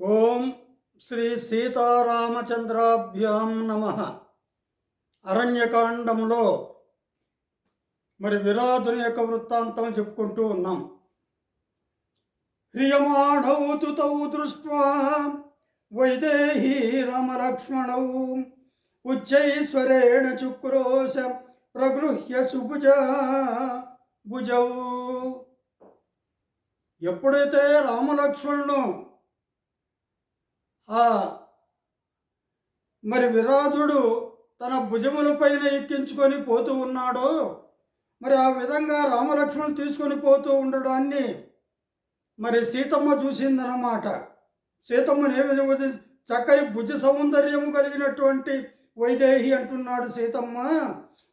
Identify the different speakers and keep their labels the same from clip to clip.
Speaker 1: ఓం శ్రీ సీతారామచంద్రాభ్యాం నమ. అరణ్యకాండంలో మరి విరాధుని యొక్క వృత్తాంతం చెప్పుకుంటూ ఉన్నాం. హ్రియమాణౌ తౌ దృష్ట్వా వైదేహీ రామలక్ష్మణౌ ఉచ్చైశ్వరేణ చుక్రోశ ప్రగృహ్య సుభుజ భుజౌ. ఎప్పుడైతే రామలక్ష్మణుడు ఆ మరి విరాధుడు తన భుజములపైన ఎక్కించుకొని పోతూ ఉన్నాడో మరి ఆ విధంగా రామలక్ష్మణులు తీసుకొని పోతూ ఉండడాన్ని మరి సీతమ్మ చూసిందన్నమాట. సీతమ్మని ఏ విధంగా చక్కని భుజ సౌందర్యము కలిగినటువంటి వైదేహి అంటున్నాడు సీతమ్మ.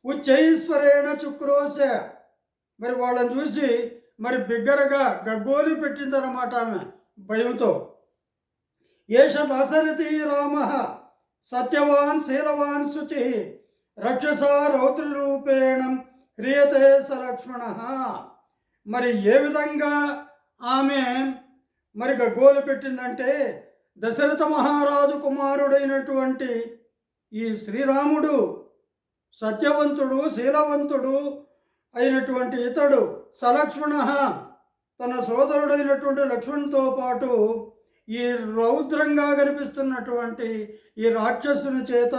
Speaker 1: ఉచ్చైశ్వరేణ చుక్రోశ మరి వాళ్ళని చూసి మరి బిగ్గరగా గగ్గోలి పెట్టిందన్నమాట ఆమె భయంతో. ఏష దశరథి రామ సత్యవాన్ శీలవాన్ శుచి రక్షస రౌద్రరూపేణం హ్రియతే స లక్ష్మణ మరి ఏ విధంగా ఆమె మరి గగ్గోలు పెట్టిందంటే దశరథ మహారాజు కుమారుడైనటువంటి ఈ శ్రీరాముడు సత్యవంతుడు శీలవంతుడు అయినటువంటి ఇతడు సలక్ష్మణ. తన సోదరుడైనటువంటి లక్ష్మణ్తో పాటు ఈ రౌద్రంగా కనిపిస్తున్నటువంటి ఈ రాక్షసుని చేత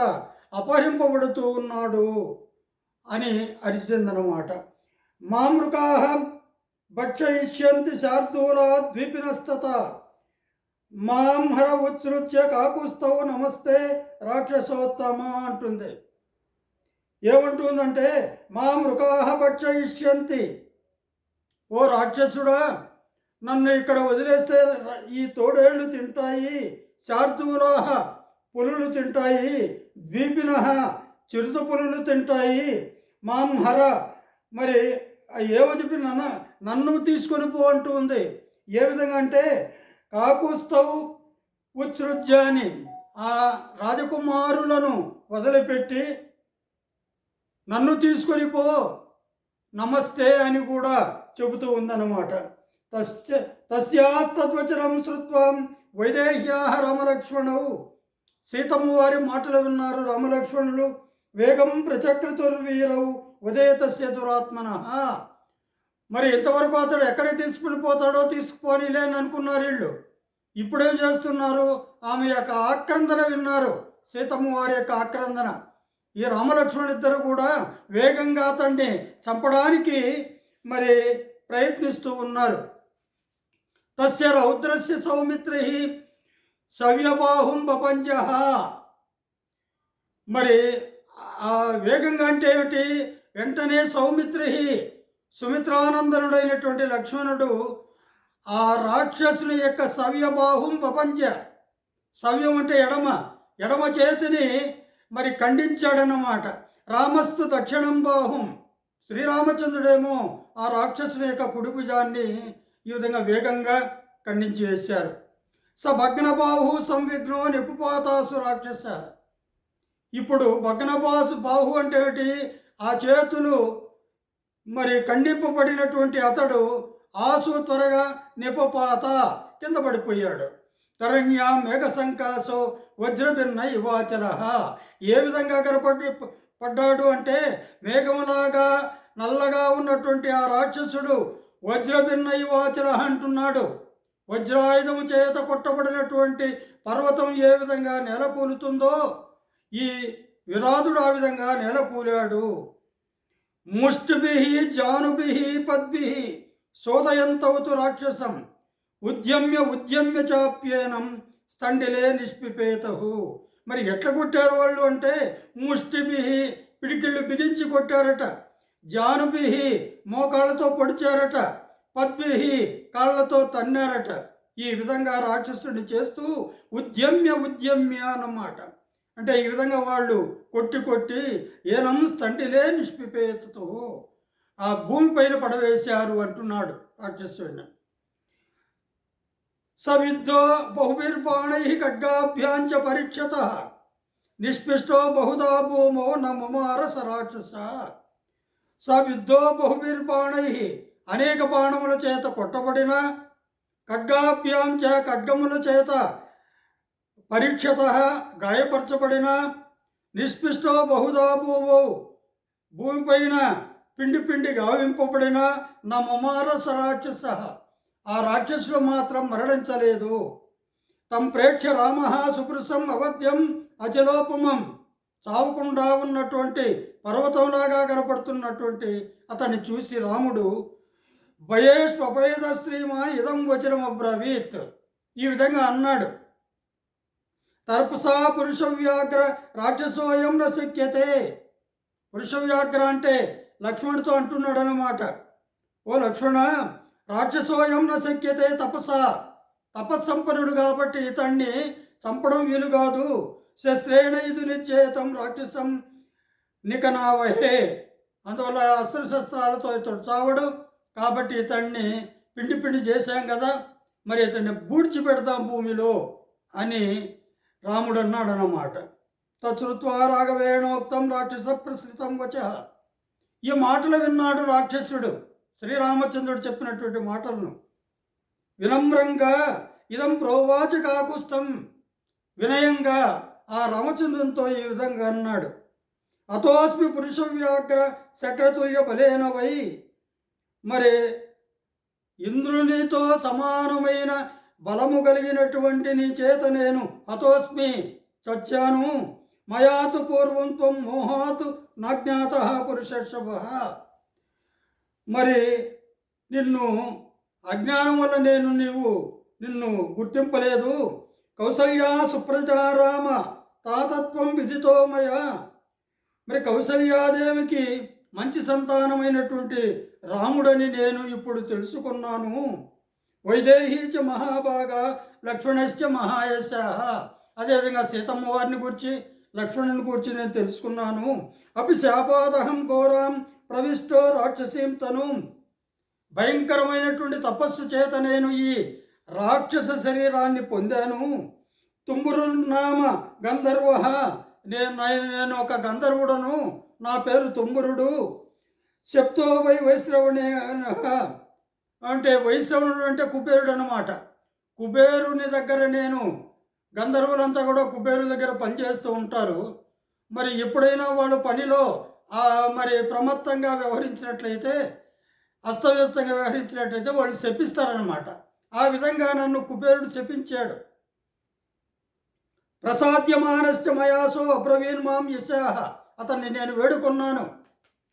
Speaker 1: అపహింపబడుతూ ఉన్నాడు అని అరిచిందనమాట మామృకా భక్షయిష్యంతి శార్దూలా ద్వీపినస్తత. మాంహర ఉత్సృత్య కాకుస్తవు నమస్తే రాక్షసోత్తమ అంటుంది. ఏమంటుందంటే మా మృకాహ భక్షయిష్యంతి. ఓ రాక్షసుడా నన్ను ఇక్కడ వదిలేస్తే ఈ తోడేళ్ళు తింటాయి శార్దూలాహ పులులు తింటాయి ద్వీపిన చిరుత పులులు తింటాయి మాం హర. మరి ఏమో చెప్పి నన్న నన్ను తీసుకొని పో అంటూ ఉంది. ఏ విధంగా అంటే కాకుస్తవు ఉత్సృజ్యాని ఆ రాజకుమారులను వదిలిపెట్టి నన్ను తీసుకొని పో. నమస్తే అని కూడా చెబుతూ ఉందన్నమాట. తస్య తస్యాస్తద్వచనం శృత్వం వైదేహ్యా రామలక్ష్మణవు సీతమ్మ వారి మాటలు విన్నారు రామలక్ష్మణులు. వేగం ప్రచక్రతుర్వీరవు ఉదయతస్య దురాత్మన. మరి ఇంతవరకు అతడు ఎక్కడికి తీసుకుని పోతాడో తీసుకుపోనిలే అని అనుకున్నారు వీళ్ళు. ఇప్పుడేం చేస్తున్నారు? ఆమె యొక్క ఆక్రందన విన్నారు. సీతమ్మ వారి యొక్క ఆక్రందన. ఈ రామలక్ష్మణుడు ఇద్దరు కూడా వేగంగా అతన్ని చంపడానికి మరి ప్రయత్నిస్తూ ఉన్నారు. తస్య రౌద్రస్య సౌమిత్రి సవ్యబాహుం బపంజ. మరి వేగంగా అంటే ఏమిటి? వెంటనే సౌమిత్రి సుమిత్రానందనుడైనటువంటి లక్ష్మణుడు ఆ రాక్షసుని యొక్క సవ్యబాహుం ప్రపంచ సవ్యం అంటే ఎడమ. ఎడమ చేతిని మరి ఖండించాడన్నమాట. రామస్తు దక్షిణం బాహుం. శ్రీరామచంద్రుడేమో ఆ రాక్షసుని యొక్క కుడిభుజాన్ని ఈ విధంగా వేగంగా ఖండించి వేశారు. స భగ్నబాహు సంవిఘ్నో నిపుపాతాసు రాక్షస. ఇప్పుడు భగ్నబాసు బాహు అంటే ఏమిటి? ఆ చేతులు మరి ఖండింపబడినటువంటి అతడు ఆసు త్వరగా నిపపాత కింద పడిపోయాడు. తరణ్య మేఘ సంకాసో వజ్రభిన్న యువాచల. ఏ విధంగా కనపడి పడ్డాడు అంటే మేఘములాగా నల్లగా ఉన్నటువంటి ఆ రాక్షసుడు వజ్రభిన్న యువాచల అంటున్నాడు. వజ్రాయుధము చేత కొట్టబడినటువంటి పర్వతం ఏ విధంగా నెలకూలుతుందో ఈ విరాధుడు ఆ విధంగా నెలకూలాడు ముష్టిభి జానుభి పద్భి సోదయంతవుతు రాక్షసం. ఉద్యమ్య ఉద్యమ్య చాప్యేనం. స్తండిలే నిష్పిపేతహు. మరి ఎట్లా కొట్టారు వాళ్ళు అంటే ముష్టిబిహి పిడికిళ్ళు బిగించి కొట్టారట. జానుబిహి మోకాళ్ళతో పొడిచారట. పద్మిహి కాళ్ళతో తన్నారట. ఈ విధంగా రాక్షసుడిని చేస్తూ ఉద్యమ్య ఉద్యమ్య అన్నమాట. అంటే ఈ విధంగా వాళ్ళు కొట్టి కొట్టి ఏనం స్తంటిలే నిష్పిపేతతో ఆ భూమిపైన పడవేశారు అంటున్నాడు రాక్షసుడిని. సవిద్ధో బహుభిర్బాణై ఖడ్గాభ్యాంచ పరీక్షత నిష్పిష్టో బహుదా భూమో నమమార సరాక్షస సవిద్ధో బహుభిర్బాణై అనేక బాణముల చేత కొట్టబడిన ఖడ్గాభ్యాంచ ఖడ్గముల చేత పరీక్షత గాయపరచబడిన నిష్పిష్టో బహుదా భూమో భూమిపైన పిండి పిండి గావింపబడిన నా మమారస రాక్షస ఆ రాక్షసులు మాత్రం మరణించలేదు. తం ప్రేక్ష రామ సుప్రసం అవధ్యం అచలోపమం. చావకుండా ఉన్నటువంటి పర్వతంలాగా కనపడుతున్నటువంటి అతన్ని చూసి రాముడు భయేష్ పపేద శ్రీమా ఇదం వచనం అబ్రవీత్ ఈ విధంగా అన్నాడు. తర్పసా పురుష వ్యాఘ్ర రాక్షసోయం న శక్యతే పురుష వ్యాఘ్ర అంటే లక్ష్మణుడితో అంటున్నాడు అన్నమాట ఓ లక్ష్మణ రాక్షసోయం న శక్యతే తపస. తపస్సంపన్నుడు కాబట్టి ఇతన్ని చంపడం వీలు కాదు శస్త్రేణ ఇది నిశ్చేతం రాక్షసం నికనావహే. అందువల్ల అస్త్రశస్త్రాలతో ఇతడు చావడు. కాబట్టి ఇతన్ని పిండి పిండి చేశాం కదా మరి ఇతన్ని బూడ్చి పెడదాం భూమిలో అని రాముడు అన్నాడు అన్నమాట తచ్చుత్వా రాఘవేణోక్తం రాక్షస ప్రసృతం వచ. ఈ మాటలు విన్నాడు రాక్షసుడు. శ్రీరామచంద్రుడు చెప్పినటువంటి మాటలను. వినమ్రంగా ఇదం ప్రోవాచ కాకుస్తం వినయంగా ఆ రామచంద్రునితో ఈ విధంగా అన్నాడు. అతోస్మి పురుష వ్యాగ్ర శక్రతుల్య బలేన వై. మరి ఇంద్రునితో సమానమైన బలము కలిగినటువంటి నీ చేత నేను అతోస్మి చచ్చాను. మయాతు పూర్వం త్వం మోహాతు నాజ్ఞాత పురుషర్షభ మరి నిన్ను అజ్ఞానం వల్ల నేను నీవు నిన్ను గుర్తింపలేదు. కౌసల్యా సుప్రజారామ తాతత్వం విధితోమయ మరి కౌసల్యాదేవికి మంచి సంతానమైనటువంటి రాముడని నేను ఇప్పుడు తెలుసుకున్నాను. వైదేహీచ మహాభాగ లక్ష్మణశ్చ మహాయశ. అదేవిధంగా సీతమ్మ వారిని గురించి లక్ష్మణుని గురించి నేను తెలుసుకున్నాను. అపి శాపాదహం ఘోరాం ప్రవిష్టో రాక్షసీం తను. భయంకరమైనటువంటి తపస్సు చేత నేను ఈ రాక్షస శరీరాన్ని పొందాను. తుంబురు నామ గంధర్వ నేను నేను ఒక గంధర్వుడను. నా పేరు తుంబురుడు. శప్తో వై వైశ్రవణే అంటే వైశ్రవణుడు అంటే కుబేరుడు అనమాట కుబేరుని దగ్గర నేను గంధర్వులంతా కూడా కుబేరు దగ్గర పనిచేస్తూ ఉంటారు. మరి ఎప్పుడైనా వాళ్ళు పనిలో మరి ప్రమత్తంగా వ్యవహరించినట్లయితే అస్తవ్యస్తంగా వ్యవహరించినట్లయితే వాళ్ళు శపిస్తారనమాట ఆ విధంగా నన్ను కుబేరుడు శపించాడు. ప్రసాద్యమానస్య మయాసో అబ్రవీన్ మాం యశాహ. అతన్ని నేను వేడుకున్నాను.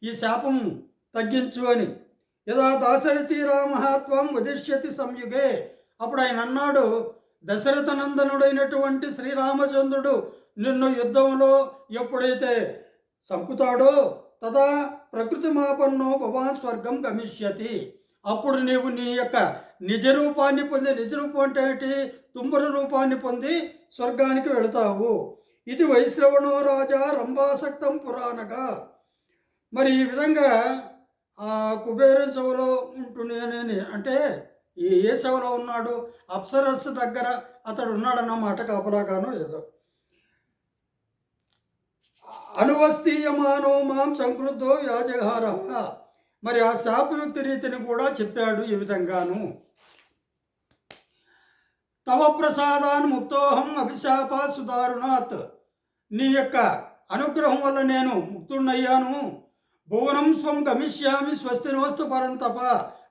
Speaker 1: ఈ శాపం తగ్గించు అని. యదా దాశరథి రామహాత్వం వదిష్యతి సంయుగే. అప్పుడు ఆయన అన్నాడు దశరథ నందనుడైనటువంటి శ్రీరామచంద్రుడు నిన్ను యుద్ధంలో ఎప్పుడైతే చంపుతాడో తదా ప్రకృతి మాపన్నో భవాన్ స్వర్గం గమిష్యతి. అప్పుడు నీవు నీ యొక్క నిజ రూపాన్ని పొంది నిజ రూపం అంటే ఏంటి? తుమ్మర రూపాన్ని పొంది స్వర్గానికి వెళతావు. ఇది వైశ్రవణో రాజా రంభాసక్తం పురాణగా. మరి ఈ విధంగా ఆ కుబేరు సభలో ఉంటున్నానని అంటే ఏ సభలో ఉన్నాడు? అప్సరస్సు దగ్గర అతడు ఉన్నాడన్నమాట కాపలాగాను ఏదో. అనువస్తీయమానో మాం సంకృద్ధో వ్యాజహార మరి ఆ శాపయుక్తి రీతిని కూడా చెప్పాడు ఈ విధంగాను. తవ ప్రసాదాన్ ముక్తోహం అభిశాప సుదారుణాత్ నీ యొక్క అనుగ్రహం వల్ల నేను ముక్తుణ్ణయ్యాను. భువనం స్వం గమిష్యామి స్వస్తినోస్తు పరంతప.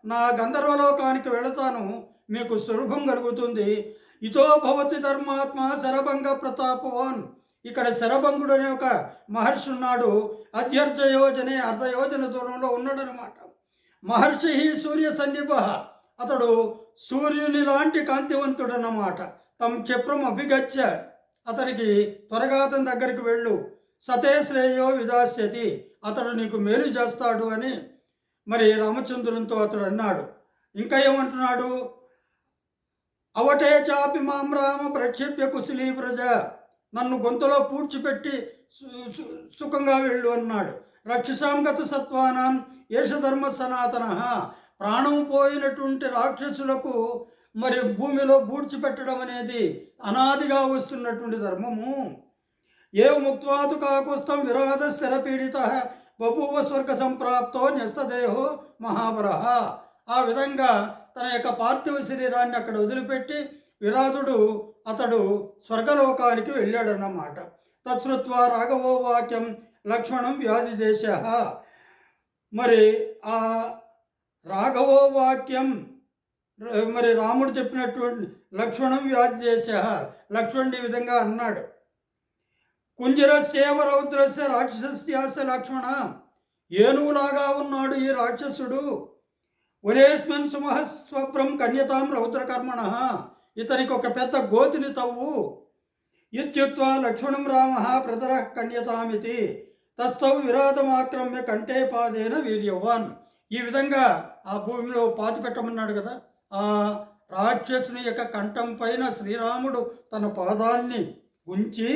Speaker 1: నా గంధర్వలోకానికి వెళతాను. మీకు సులభం కలుగుతుంది. ఇతో భవతి ధర్మాత్మ శరభంగ ప్రతాపవాన్. ఇక్కడ శరభంగుడు అనే ఒక మహర్షి ఉన్నాడు. అధ్యర్థ యోజనే అర్ధ యోజన దూరంలో ఉన్నాడనమాట మహర్షి సూర్య సన్నిభ. అతడు సూర్యుని లాంటి కాంతివంతుడు అన్నమాట తమ క్షిప్రం అభిగచ్చ. అతనికి త్వరగా అతని దగ్గరికి వెళ్ళు. సతే శ్రేయో విదాస్యతి. అతడు నీకు మేలు చేస్తాడు అని మరి రామచంద్రునితో అతడు అన్నాడు. ఇంకా ఏమంటున్నాడు? అవటే చాపి మాం రామ ప్రక్షిప్య కుశలీ ప్రజ. నన్ను గొంతులో పూడ్చిపెట్టి సు- సు- సుఖంగా వెళ్ళు అన్నాడు. రక్షసాంగత సత్వానం యేషధర్మ సనాతన. ప్రాణం పోయినటువంటి రాక్షసులకు మరి భూమిలో పూడ్చిపెట్టడం అనేది అనాదిగా వస్తున్నటువంటి ధర్మము. ఏ ముక్వాతు కాకుస్తం విరాధ స్థిరపీడిత బభూవ స్వర్గ సంప్రాప్తో న్యస్తదేహో మహాబరహ ఆ విధంగా తన యొక్క పార్థివ శరీరాన్ని అక్కడ వదిలిపెట్టి విరాధుడు అతడు స్వర్గలోకానికి వెళ్ళాడన్నమాట. తత్సృత్వ రాఘవో వాక్యం లక్ష్మణం వ్యాధి దేశ మరి ఆ రాఘవో వాక్యం మరి రాముడు చెప్పినటువంటి లక్ష్మణం వ్యాధి దేశ లక్ష్మణుడు ఈ విధంగా అన్నాడు. కుంజరస్యేవ రౌద్రస్య రాక్షసస్యాస లక్ష్మణ. ఏనుగులాగా ఉన్నాడు ఈ రాక్షసుడు. వనేస్మిన్ సుమహస్వప్రం కన్యతాం రౌద్రకర్మణ. ఇతనికి ఒక పెద్ద గోతిని తవ్వు. ఇత్యుత్వ లక్ష్మణం రామ ప్రతర కన్యతామితి. తస్తవ్ విరాధమాక్రమ్య కంటే పాదేన వీర్యవాన్. ఈ విధంగా ఆ భూమిలో పాతి పెట్టమన్నాడు కదా. ఆ రాక్షసుని యొక్క కంఠం పైన శ్రీరాముడు తన పాదాన్ని ఉంచి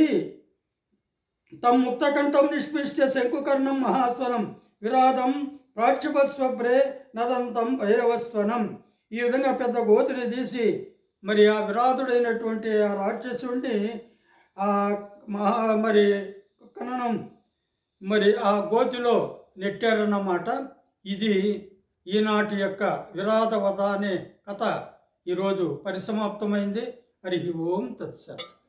Speaker 1: తమ్ ముక్తకంఠం నిష్పిష్య శంకుకర్ణం మహాస్వనం విరాధం ప్రాక్షిపస్వభ్రే నదంతం భైరవస్వనం. ఈ విధంగా పెద్ద గోతిని తీసి మరి ఆ విరాధుడైనటువంటి ఆ రాక్షసుడిని ఆ మహా మరి కననం మరి ఆ గోతిలో నెట్టారన్నమాట. ఇది ఈనాటి యొక్క విరాధవత అనే కథ. ఈరోజు పరిసమాప్తమైంది. హరి ఓం తత్సత్.